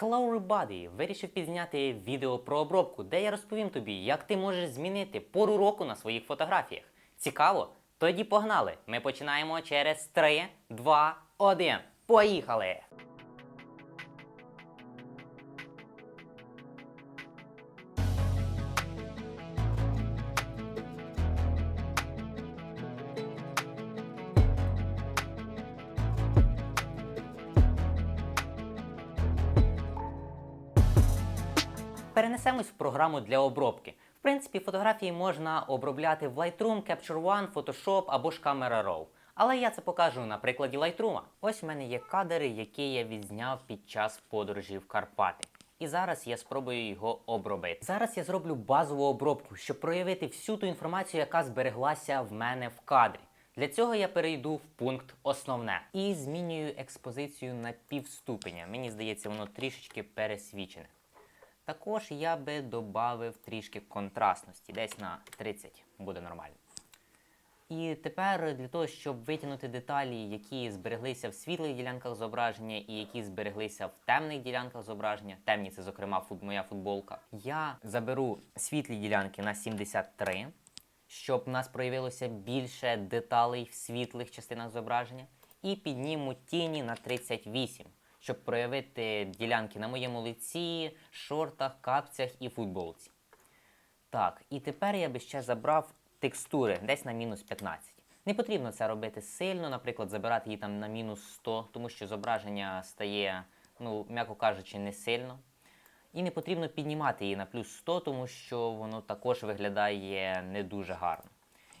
Hello everybody! Вирішив підзняти відео про обробку, де я розповім тобі, як ти можеш змінити пору року на своїх фотографіях. Цікаво? Тоді погнали! Ми починаємо через 3, 2, 1. Поїхали! Перенесемось в програму для обробки. В принципі, фотографії можна обробляти в Lightroom, Capture One, Photoshop або ж Camera Raw. Але я це покажу на прикладі Lightroom. Ось в мене є кадр, який я відзняв під час подорожі в Карпати. І зараз я спробую його обробити. Зараз я зроблю базову обробку, щоб проявити всю ту інформацію, яка збереглася в мене в кадрі. Для цього я перейду в пункт основне і змінюю експозицію на півступеня. Мені здається, воно трішечки пересвічене. Також я би додав трішки контрастності, десь на 30 буде нормально. І тепер для того, щоб витягнути деталі, які збереглися в світлих ділянках зображення і які збереглися в темних ділянках зображення, темні це, зокрема, фут- моя футболка, я заберу світлі ділянки на 73, щоб у нас проявилося більше деталей в світлих частинах зображення, і підніму тіні на 38, щоб проявити ділянки на моєму лиці, шортах, капцях і футболці. Так, і тепер я би ще забрав текстури десь на мінус 15. Не потрібно це робити сильно, наприклад, забирати її там на мінус 100, тому що зображення стає, ну, м'яко кажучи, не сильно. І не потрібно піднімати її на плюс 100, тому що воно також виглядає не дуже гарно.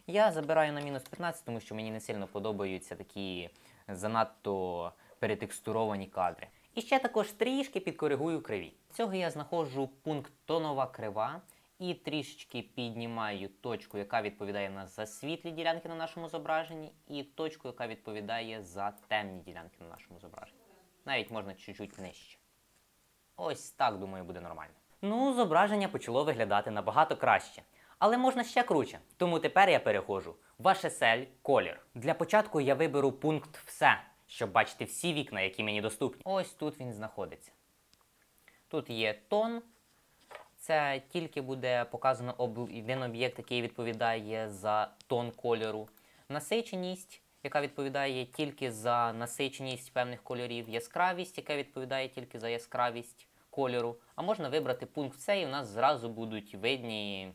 Я забираю на мінус 15, тому що мені не сильно подобаються такі занадто перетекстуровані кадри. І ще також трішки підкоригую криві. Цього я знаходжу пункт тонова крива і трішечки піднімаю точку, яка відповідає на за світлі ділянки на нашому зображенні, і точку, яка відповідає за темні ділянки на нашому зображенні. Навіть можна чуть-чуть нижче. Ось так, думаю, буде нормально. Ну, зображення почало виглядати набагато краще. Але можна ще круче. Тому тепер я переходжу в HSL колір. Для початку я виберу пункт все, щоб бачити всі вікна, які мені доступні. Ось тут він знаходиться. Тут є тон. Це тільки буде показано один об'єкт, який відповідає за тон кольору. Насиченість, яка відповідає тільки за насиченість певних кольорів, яскравість, яка відповідає тільки за яскравість кольору. А можна вибрати пункт все, і в нас зразу будуть видні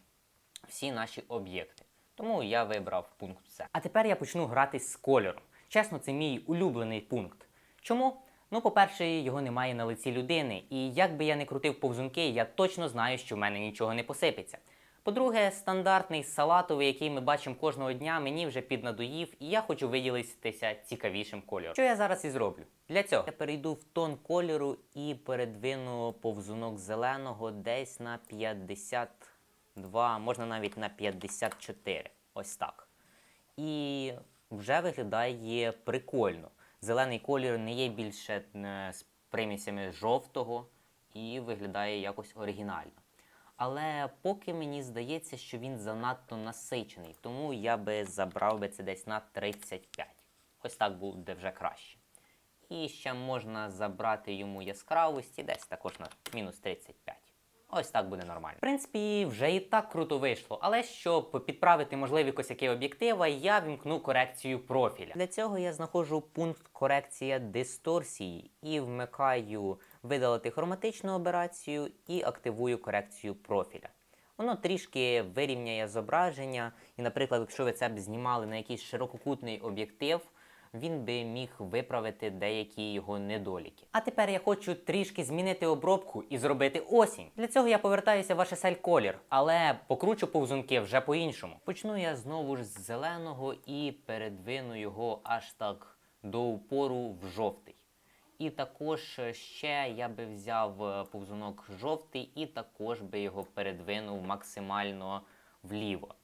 всі наші об'єкти. Тому я вибрав пункт все. А тепер я почну грати з кольором. Чесно, це мій улюблений пункт. Чому? Ну, по-перше, його немає на лиці людини, і як би я не крутив повзунки, я точно знаю, що в мене нічого не посипеться. По-друге, стандартний салатовий, який ми бачимо кожного дня, мені вже піднадоїв, і я хочу виділитися цікавішим кольором. Що я зараз і зроблю? Для цього я перейду в тон кольору і передвину повзунок зеленого десь на 52, можна навіть на 54. Ось так. І вже виглядає прикольно. Зелений колір не є більше е, з примісями жовтого і виглядає якось оригінально. Але поки мені здається, що він занадто насичений, тому я би забрав би це десь на 35. Ось так буде вже краще. І ще можна забрати йому яскравості десь також на мінус 35. Ось так буде нормально. В принципі, вже і так круто вийшло, але щоб підправити можливі косяки об'єктива, я вімкну корекцію профіля. Для цього я знаходжу пункт корекція дисторсії і вмикаю видалити хроматичну операцію і активую корекцію профіля. Воно трішки вирівняє зображення, і, наприклад, якщо ви це б знімали на якийсь ширококутний об'єктив, він би міг виправити деякі його недоліки. А тепер я хочу трішки змінити обробку і зробити осінь. Для цього я повертаюся в HSL колір, але покручу повзунки вже по-іншому. Почну я знову ж з зеленого і передвину його аж так до упору в жовтий. І також ще я би взяв е, повзунок жовтий і також би його передвинув максимально вліво.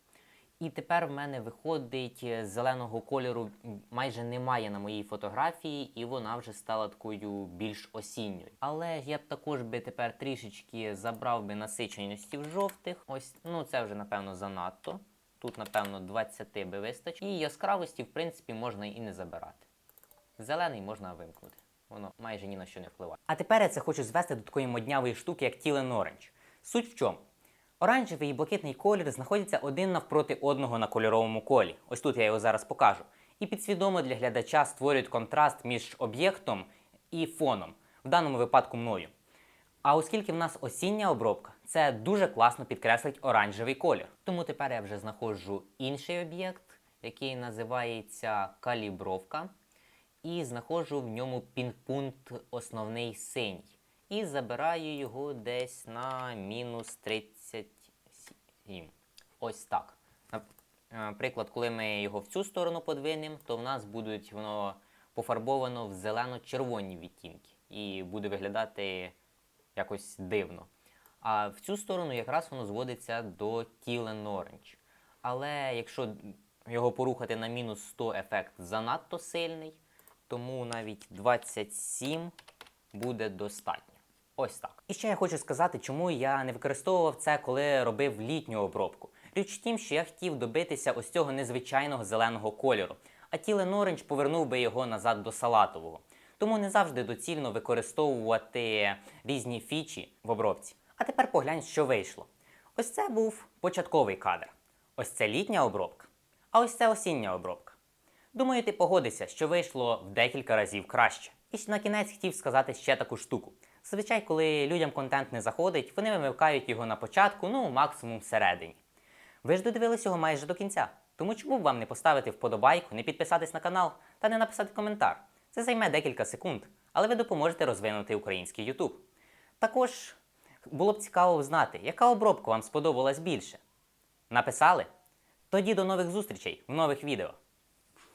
І тепер в мене виходить е, зеленого кольору майже немає на моїй фотографії, і вона вже стала такою більш осінньою. Але я б також би тепер трішечки забрав би насиченості в жовтих. Ось, ну це вже напевно занадто. Тут, напевно, 20 би вистачить. І яскравості, в принципі, можна і не забирати. Зелений можна вимкнути. воно майже ні на що не впливає. А тепер я це хочу звести до такої моднявої штуки, як Тілен Orange. Суть в чому? Оранжевий і блакитний колір знаходяться один навпроти одного на кольоровому колі. Ось тут я його зараз покажу. І підсвідомо для глядача створюють контраст між об'єктом і фоном, в даному випадку мною. А оскільки в нас осіння обробка, це дуже класно підкреслить оранжевий колір. Тому тепер я вже знаходжу інший об'єкт, який називається калібровка, і знаходжу в ньому пінпункт основний синій. І забираю його десь на мінус 37. Ось так. Наприклад, коли ми його в цю сторону подвинемо, то в нас будуть воно пофарбовано в зелено-червоні відтінки і буде виглядати якось дивно. А в цю сторону якраз воно зводиться до Тілен Orange. Але якщо його порухати на мінус 100 ефект занадто сильний, тому навіть 27 буде достатньо. Ось так. І ще я хочу сказати, чому я не використовував це, коли робив літню обробку. Річ в тім, що я хотів добитися ось цього незвичайного зеленого кольору, а Тілен Orange повернув би його назад до салатового. Тому не завжди доцільно використовувати різні фічі в обробці. А тепер поглянь, що вийшло. Ось це був початковий кадр. Ось це літня обробка, а ось це осіння обробка. Думаю, ти погодишся, що вийшло в декілька разів краще. І на кінець хотів сказати ще таку штуку. Зазвичай, коли людям контент не заходить, вони вимикають його на початку, ну максимум всередині. Ви ж додивились його майже до кінця. Тому чому б вам не поставити вподобайку, не підписатись на канал та не написати коментар? Це займе декілька секунд, але ви допоможете розвинути український YouTube. Також було б цікаво знати, яка обробка вам сподобалась більше. Написали? Тоді до нових зустрічей в нових відео.